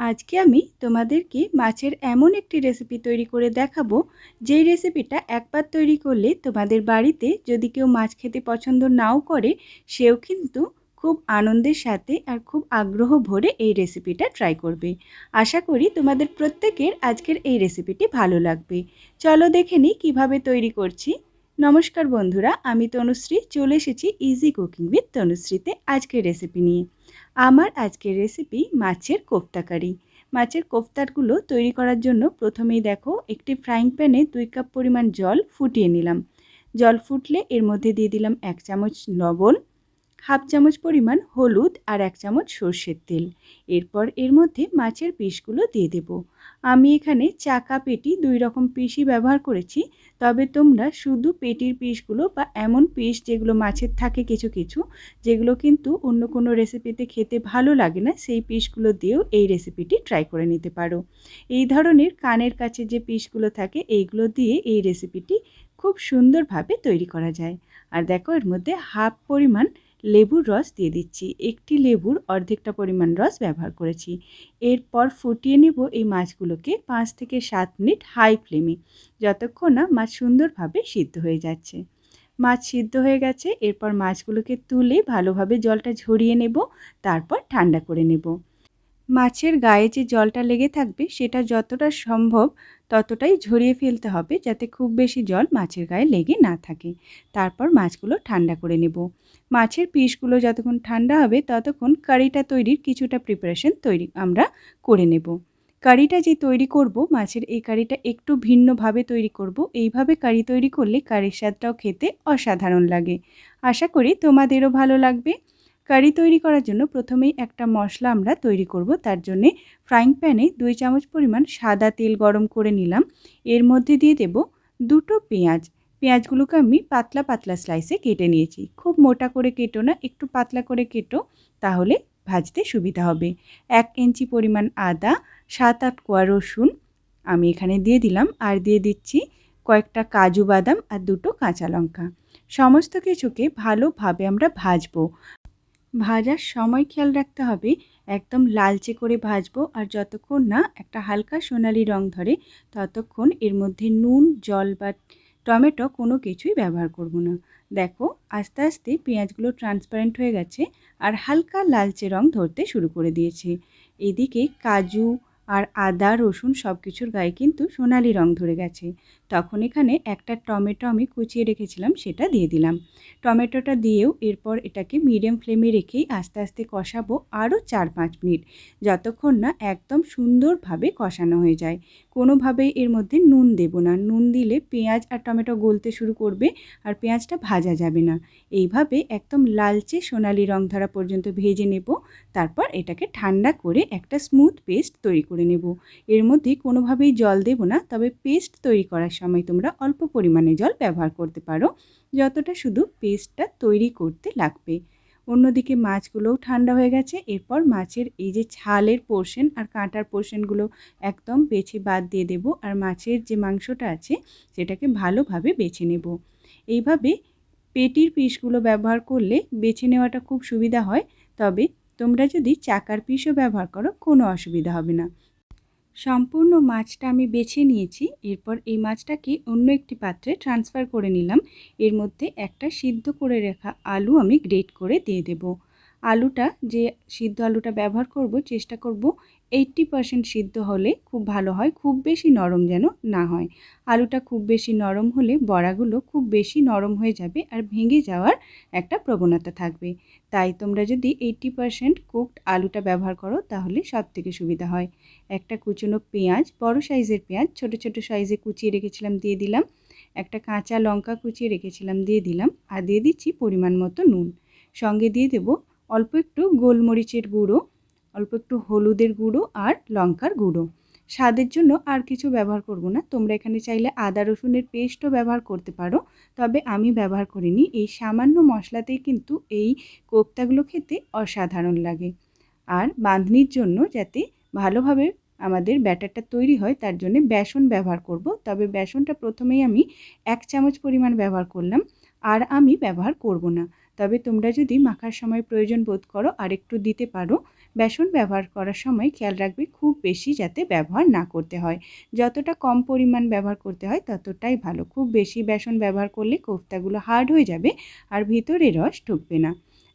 আজকে আমি তোমাদেরকে মাছের এমন একটি রেসিপি তৈরি করে দেখাবো, যেই রেসিপিটা একবার তৈরি করলে তোমাদের বাড়িতে যদি কেউ মাছ খেতে পছন্দ নাও করে, সেও কিন্তু খুব আনন্দের সাথে আর খুব আগ্রহ ভরে এই রেসিপিটা ট্রাই করবে। আশা করি তোমাদের প্রত্যেকের আজকের এই রেসিপিটি ভালো লাগবে। চলো দেখে নিই কীভাবে তৈরি করছি। নমস্কার বন্ধুরা, আমি তনুশ্রী, চলে এসেছি ইজি কুকিং উইথ তনুশ্রীতে আজকের রেসিপি নিয়ে। আমার আজকের রেসিপি মাছের কোফতা কারি। মাছের কোফতারগুলো তৈরি করার জন্য প্রথমেই দেখো, একটি ফ্রাইং প্যানে দুই কাপ পরিমাণ জল ফুটিয়ে নিলাম। জল ফুটলে এর মধ্যে দিয়ে দিলাম এক চামচ লবণ হাফ চামচ পরিমাণ হলুদ আর এক চামচ সর্ষের তেল। এরপর এর মধ্যে মাছের পিসগুলো দিয়ে দেব। আমি এখানে চাকা পেটি দুই রকম পিসই ব্যবহার করেছি, তবে তোমরা শুধু পেটির পিসগুলো বা এমন পিস যেগুলো মাছের থাকে কিছু কিছু, যেগুলো কিন্তু অন্য কোনো রেসিপিতে খেতে ভালো লাগে না, সেই পিসগুলো দিয়েও এই রেসিপিটি ট্রাই করে নিতে পারো। এই ধরনের কানের কাছে যে পিসগুলো থাকে, এইগুলো দিয়ে এই রেসিপিটি খুব সুন্দরভাবে তৈরি করা যায়। আর দেখো এর মধ্যে হাফ পরিমাণ লেবুর রস দিয়ে দিচ্ছি। একটি লেবুর অর্ধেকটা পরিমাণ রস ব্যবহার করেছি। এরপর ফুটিয়ে নেব এই মাছগুলোকে পাঁচ থেকে সাত মিনিট হাই ফ্লেমে, যতক্ষণ না মাছ সুন্দরভাবে সিদ্ধ হয়ে যাচ্ছে। মাছ সিদ্ধ হয়ে গেছে, এরপর মাছগুলোকে তুলে ভালোভাবে জলটা ঝরিয়ে নেব, তারপর ঠান্ডা করে নেব। মাছের গায়ে যে জলটা লেগে থাকবে সেটা যতটা সম্ভব ততটাই ঝরিয়ে ফেলতে হবে যাতে খুব বেশি জল মাছের গায়ে লেগে না থাকে। তারপর মাছগুলো ঠান্ডা করে নেব। মাছের পিসগুলো যতক্ষণ ঠান্ডা হবে ততক্ষণ কারিটা তৈরির কিছুটা প্রিপারেশন তৈরি আমরা করে নেব। কারিটা যে তৈরি করব, মাছের এই কারিটা একটু ভিন্নভাবে তৈরি করব, এইভাবে কারি তৈরি করলে কারির স্বাদটাও খেতে অসাধারণ লাগে। আশা করি তোমাদেরও ভালো লাগবে। কারি তৈরি করার জন্য প্রথমেই একটা মশলা আমরা তৈরি করব। তার জন্যে ফ্রাইং প্যানে দুই চামচ পরিমাণ সাদা তেল গরম করে নিলাম। এর মধ্যে দিয়ে দেব দুটো পেঁয়াজ। পেঁয়াজগুলোকে আমি পাতলা পাতলা স্লাইসে কেটে নিয়েছি। খুব মোটা করে কেটো না, একটু পাতলা করে কেটো, তাহলে ভাজতে সুবিধা হবে। এক ইঞ্চি পরিমাণ আদা, সাত আট কোয়া রসুন আমি এখানে দিয়ে দিলাম। আর দিয়ে দিচ্ছি কয়েকটা কাজু বাদাম আর দুটো কাঁচা লঙ্কা। সমস্ত কিছুকে ভালোভাবে আমরা ভাজবো। ভাজার সময় খেয়াল রাখতে হবে। একদম লালচে করে ভাজবো আর যতক্ষণ না একটা হালকা সোনালি রং ধরে, ততক্ষণ এর মধ্যে নুন, জল বা টমেটো কোনো কিছুই ব্যবহার করব না। দেখো, আস্তে আস্তে পেঁয়াজগুলো ট্রান্সপারেন্ট হয়ে গেছে আর হালকা লালচে রং ধরতে শুরু করে দিয়েছে। এদিকে কাজু আর আদা, রসুন সব কিছুর গায়ে কিন্তু সোনালি রং ধরে গেছে। তখন এখানে একটা টমেটো আমি কুচিয়ে রেখেছিলাম, সেটা দিয়ে দিলাম। টমেটোটা দিয়েও এরপর এটাকে মিডিয়াম ফ্লেমে রেখেই আস্তে আস্তে কষাবো আরও চার পাঁচ মিনিট। যতক্ষণ না একদম সুন্দরভাবে কষানো হয়ে যায়। কোনোভাবেই এর মধ্যে নুন দেব না। নুন দিলে পেঁয়াজ আর টমেটো গলতে শুরু করবে আর পেঁয়াজটা ভাজা যাবে না। এইভাবে একদম লালচে সোনালি রং ধরা পর্যন্ত ভেজে নেব। তারপর এটাকে ঠান্ডা করে একটা স্মুথ পেস্ট তৈরি করে নেব। এর মধ্যে কোনোভাবেই জল দেব না, তবে পেস্ট তৈরি করার সময় তোমরা অল্প পরিমাণে জল ব্যবহার করতে পারো, যতটা শুধু পেস্টটা তৈরি করতে লাগবে। অন্যদিকে মাছগুলোও ঠান্ডা হয়ে গেছে, এরপর মাছের এই যে ছালের পোর্শন আর কাঁটার পোর্শনগুলো একদম বেছে বাদ দিয়ে দেব আর মাছের যে মাংসটা আছে, সেটাকে ভালোভাবে বেছে নেব। এইভাবে পেটির পিসগুলো ব্যবহার করলে বেছে নেওয়াটা খুব সুবিধা হয়, তবে তোমরা যদি চাকার পিসও ব্যবহার করো, কোনো অসুবিধা হবে না। সম্পূর্ণ মাছটা আমি বেছে নিয়েছি। এরপর এই মাছটাকে অন্য একটি পাত্রে ট্রান্সফার করে নিলাম। এর মধ্যে একটা সিদ্ধ করে রেখা আলু আমি গ্রেট করে দিয়ে দেব। আলুটা যে সিদ্ধ আলুটা ব্যবহার করব, চেষ্টা করব এইট্টি পারসেন্ট সিদ্ধ হলে খুব ভালো হয়, খুব বেশি নরম যেন না হয়। আলুটা খুব বেশি নরম হলে বড়াগুলো খুব বেশি নরম হয়ে যাবে আর ভেঙে যাওয়ার একটা প্রবণতা থাকবে। তাই তোমরা যদি এইট্টি পারসেন্ট কুকড আলুটা ব্যবহার করো তাহলে সব থেকে সুবিধা হয়। একটা কুচনো পেঁয়াজ, বড় সাইজের পেঁয়াজ, ছোট ছোট সাইজে কুচিয়ে রেখেছিলাম, দিয়ে দিলাম। একটা কাঁচা লঙ্কা কুচিয়ে রেখেছিলাম, দিয়ে দিলাম আর দিয়ে দিচ্ছি পরিমাণ মতো নুন। সঙ্গে দিয়ে দেব অল্প একটু গোলমরিচের গুঁড়ো অল্প একটু হলুদের গুঁড়ো আর লঙ্কার গুঁড়ো। স্বাদের জন্য আর কিছু ব্যবহার করব না। তোমরা এখানে চাইলে আদা রসুনের পেস্টও ব্যবহার করতে পারো। তবে আমি ব্যবহার করিনি। এই সামান্য মশলাতেই কিন্তু এই কোপ্তাগুলো খেতে অসাধারণ লাগে। আর বাঁধনির জন্য যাতে ভালোভাবে আমাদের ব্যাটারটা তৈরি হয়, তার জন্য বেসন ব্যবহার করব। তবে বেসনটা প্রথমেই আমি এক চামচ পরিমাণ ব্যবহার করলাম। আর আমি ব্যবহার করব না। তবে তোমরা যদি মাখার সময় প্রয়োজন বোধ করো আর একটু দিতে পারো। বেসন ব্যবহার করার সময় খেয়াল রাখবে খুব বেশি যাতে ব্যবহার না করতে হয়। যতটা কম পরিমাণ ব্যবহার করতে হয় ততটাই ভালো। খুব বেশি বেসন ব্যবহার করলে কোফতাগুলো হার্ড হয়ে যাবে আর ভিতরে রস ঢুকবে না।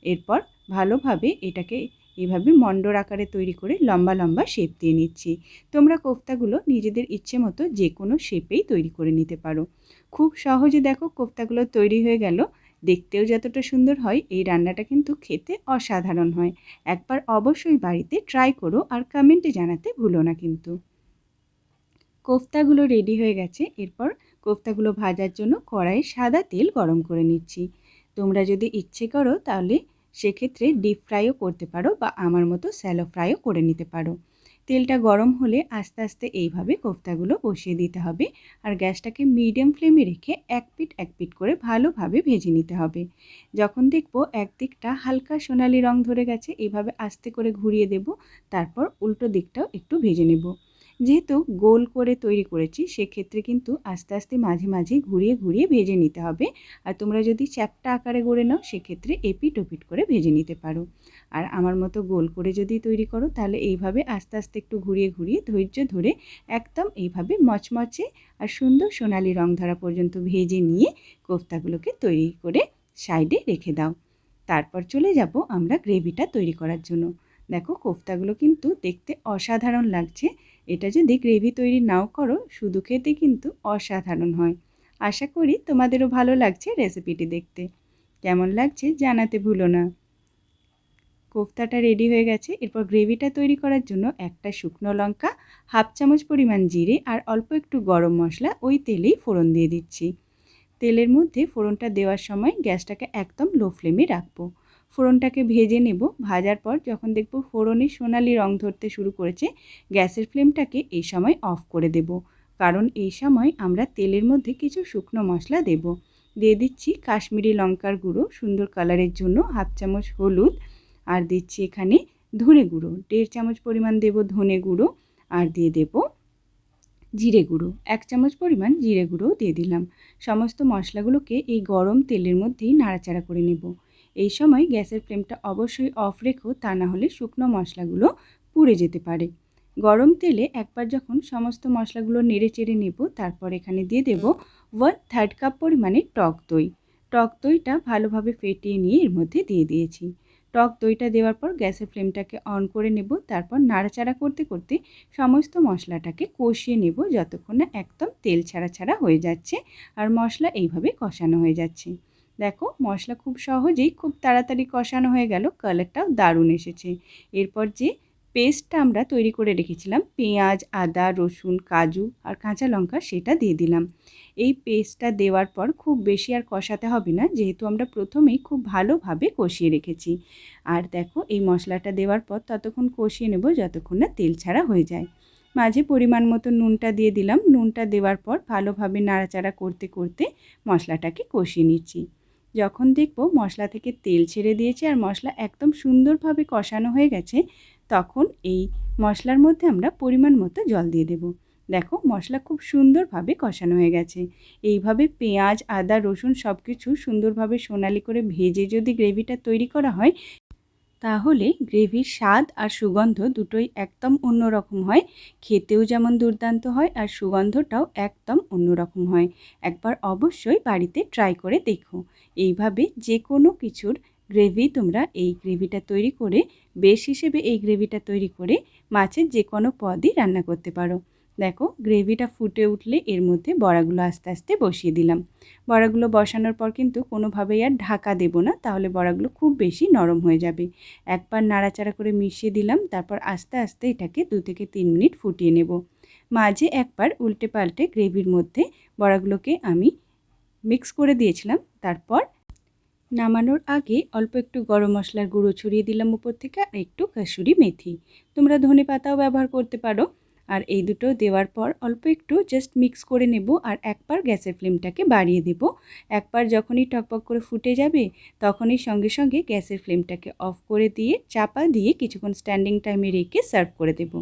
এরপর ভালোভাবে এটাকে এভাবে মণ্ডর আকারে তৈরি করে লম্বা লম্বা শেপ দিয়ে নিচ্ছি। তোমরা কোফতাগুলো নিজেদের ইচ্ছে মতো যে কোনো শেপেই তৈরি করে নিতে পারো। খুব সহজে দেখো কোফতাগুলো তৈরি হয়ে গেল। দেখতেও যতটা সুন্দর হয়, এই রান্নাটা কিন্তু খেতে অসাধারণ হয়। একবার অবশ্যই বাড়িতে ট্রাই করো আর কমেন্টে জানাতে ভুলো না কিন্তু। কোফতাগুলো রেডি হয়ে গেছে, এরপর কোফতাগুলো ভাজার জন্য কড়াইয়ে সাদা তেল গরম করে নিচ্ছি। তোমরা যদি ইচ্ছে করো তাহলে সেক্ষেত্রে ডিপ ফ্রাইও করতে পারো বা আমার মতো স্যালো ফ্রাইও করে নিতে পারো। তেলটা গরম হলে আস্তে আস্তে এইভাবে কোফতাগুলো বসিয়ে দিতে হবে আর গ্যাসটাকে মিডিয়াম ফ্লেমে রেখে এক পিট এক পিট করে ভালোভাবে ভেজে নিতে হবে। যখন দেখব একদিকটা হালকা সোনালি রং ধরে গেছে এইভাবে আস্তে করে ঘুরিয়ে দেব, তারপর উল্টো দিকটাও একটু ভেজে নেব। যেহেতু গোল করে তৈরি করেছি, সেক্ষেত্রে কিন্তু আস্তে আস্তে মাঝে মাঝে ঘুরিয়ে ঘুরিয়ে ভেজে নিতে হবে। আর তোমরা যদি চ্যাপটা আকারে গড়ে নাও, সেক্ষেত্রে এপিট ওপিট করে ভেজে নিতে পারো। আর আমার মতো গোল করে যদি তৈরি করো, তাহলে এইভাবে আস্তে আস্তে একটু ঘুরিয়ে ঘুরিয়ে ধৈর্য ধরে একদম এইভাবে মচমচে আর সুন্দর সোনালি রং ধরা পর্যন্ত ভেজে নিয়ে কোফতাগুলোকে তৈরি করে সাইডে রেখে দাও। তারপর চলে যাব আমরা গ্রেভিটা তৈরি করার জন্য। দেখো, কোফতাগুলো কিন্তু দেখতে অসাধারণ লাগছে। এটা যদি গ্রেভি তৈরি নাও করো, শুধু খেতে কিন্তু অসাধারণ হয়। আশা করি তোমাদেরও ভালো লাগছে রেসিপিটি দেখতে। কেমন লাগছে জানাতে ভুলো না। কোফতাটা রেডি হয়ে গেছে। এরপর গ্রেভিটা তৈরি করার জন্য একটা শুকনো লঙ্কা, হাফ চামচ পরিমাণ জিরে আর অল্প একটু গরম মশলা ওই তেলেই ফোড়ন দিয়ে দিচ্ছি। তেলের মধ্যে ফোড়নটা দেওয়ার সময় গ্যাসটাকে একদম লো ফ্লেমে রাখব। ফোড়নটাকে ভেজে নেব। ভাজার পর যখন দেখব ফোড়নে সোনালি রং ধরতে শুরু করেছে, গ্যাসের ফ্লেমটাকে এই সময় অফ করে দেব। কারণ এই সময় আমরা তেলের মধ্যে কিছু শুকনো মশলা দেব। দিয়ে দিচ্ছি কাশ্মীরি লঙ্কার গুঁড়ো, সুন্দর কালারের জন্য হাফ চামচ হলুদ, আর দিচ্ছি এখানে ধনে গুঁড়ো, দেড় চামচ পরিমাণ দেব ধনে গুঁড়ো, আর দিয়ে দেব জিরে গুঁড়ো। এক চামচ পরিমাণ জিরে গুঁড়ো দিয়ে দিলাম। সমস্ত মশলাগুলোকে এই গরম তেলের মধ্যেই নাড়াচাড়া করে নেব। এই সময় গ্যাসের ফ্লেমটা অবশ্যই অফ রেখো, তা না হলে শুকনো মশলাগুলো পুড়ে যেতে পারে। গরম তেলে একবার যখন সমস্ত মশলাগুলো নেড়ে চেড়ে নেব, তারপর এখানে দিয়ে দেব ওয়ান থার্ড কাপ পরিমাণে টক দই। টক দইটা ভালোভাবে ফেটিয়ে নিয়ে এর মধ্যে দিয়ে দিয়েছি। টক দইটা দেওয়ার পর গ্যাসের ফ্লেমটাকে অন করে নেব, তারপর নাড়াচাড়া করতে করতে সমস্ত মশলাটাকে কষিয়ে নেব যতক্ষণ না একদম তেল ছাড়া ছাড়া হয়ে যাচ্ছে, আর মশলা এইভাবে কষানো হয়ে যাচ্ছে। দেখো, মশলা খুব সহজেই খুব তাড়াতাড়ি কষানো হয়ে গেল কালারটাও দারুণ এসেছে। এরপর যে পেস্টটা আমরা তৈরি করে রেখেছিলাম, পেঁয়াজ, আদা, রসুন, কাজু আর কাঁচা লঙ্কা সেটা দিয়ে দিলাম। এই পেস্টটা দেওয়ার পর খুব বেশি আর কষাতে হবে না, যেহেতু আমরা প্রথমেই খুব ভালোভাবে কষিয়ে রেখেছি। আর দেখো, এই মশলাটা দেওয়ার পর ততক্ষণ কষিয়ে নেব যতক্ষণ না তেল ছাড়া হয়ে যায়। মাঝে পরিমাণ মতো নুনটা দিয়ে দিলাম। নুনটা দেওয়ার পর ভালোভাবে নাড়াচাড়া করতে করতে মশলাটাকে কষিয়ে নিচ্ছি। যখন দেখব মশলা থেকে তেল ছেড়ে দিয়েছে আর মশলা একদম সুন্দরভাবে কষানো হয়ে গেছে, তখন এই মশলার মধ্যে আমরা পরিমাণ মতো জল দিয়ে দেব। দেখো মশলা খুব সুন্দরভাবে কষানো হয়ে গেছে। এইভাবে পেঁয়াজ, আদা, রসুন সব কিছু সুন্দরভাবে সোনালি করে ভেজে যদি গ্রেভিটা তৈরি করা হয়, তাহলে গ্রেভির স্বাদ আর সুগন্ধ দুটোই একদম অন্যরকম হয়। খেতেও যেমন দুর্দান্ত হয় আর সুগন্ধটাও একদম অন্যরকম হয়। একবার অবশ্যই বাড়িতে ট্রাই করে দেখো। এইভাবে যে কোনো কিছুর গ্রেভি তোমরা এই গ্রেভিটা তৈরি করে, বেশ হিসেবে এই গ্রেভিটা তৈরি করে মাছের যে কোনো পদই রান্না করতে পারো। দেখো, গ্রেভিটা ফুটে উঠলে এর মধ্যে বড়াগুলো আস্তে আস্তে বসিয়ে দিলাম। বড়াগুলো বসানোর পর কিন্তু কোনোভাবেই আর ঢাকা দেবো না, তাহলে বড়াগুলো খুব বেশি নরম হয়ে যাবে। একবার নাড়াচাড়া করে মিশিয়ে দিলাম, তারপর আস্তে আস্তে এটাকে দু থেকে তিন মিনিট ফুটিয়ে নেব। মাঝে একবার উল্টে পাল্টে গ্রেভির মধ্যে বড়াগুলোকে আমি মিক্স করে দিয়েছিলাম। তারপর নামানোর আগে অল্প একটু গরম মশলার গুঁড়ো ছড়িয়ে দিলাম উপর থেকে আর একটু কাসুরি মেথি। তোমরা ধনে পাতাও ব্যবহার করতে পারো। আর এই দুটো দেওয়ার পর অল্প একটু জাস্ট মিক্স করে নেব আর একবার গ্যাসের ফ্লেমটাকে বাড়িয়ে দেব। একবার যখনই টকপক করে ফুটে যাবে, তখনই সঙ্গে সঙ্গে গ্যাসের ফ্লেমটাকে অফ করে দিয়ে চাপা দিয়ে কিছুক্ষণ স্ট্যান্ডিং টাইমে রেখে সার্ভ করে দেব।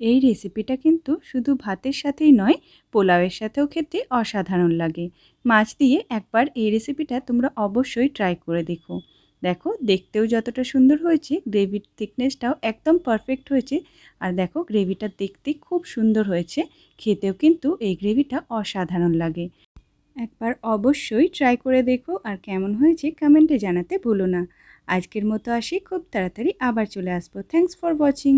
এই রেসিপিটা কিন্তু শুধু ভাতের সাথেই নয়, পোলাওয়ের সাথেও খেতে অসাধারণ লাগে। মাছ দিয়ে একবার এই রেসিপিটা তোমরা অবশ্যই ট্রাই করে দেখো। দেখো, দেখতেও যতটা সুন্দর হয়েছে গ্রেভির থিকনেসটাও একদম পারফেক্ট হয়েছে। আর দেখো গ্রেভিটা দেখতে খুব সুন্দর হয়েছে। খেতেও কিন্তু এই গ্রেভিটা অসাধারণ লাগে। একবার অবশ্যই ট্রাই করে দেখো আর কেমন হয়েছে কমেন্টে জানাতে ভুলো না। আজকের মতো আসি, খুব তাড়াতাড়ি আবার চলে আসব। Thanks for watching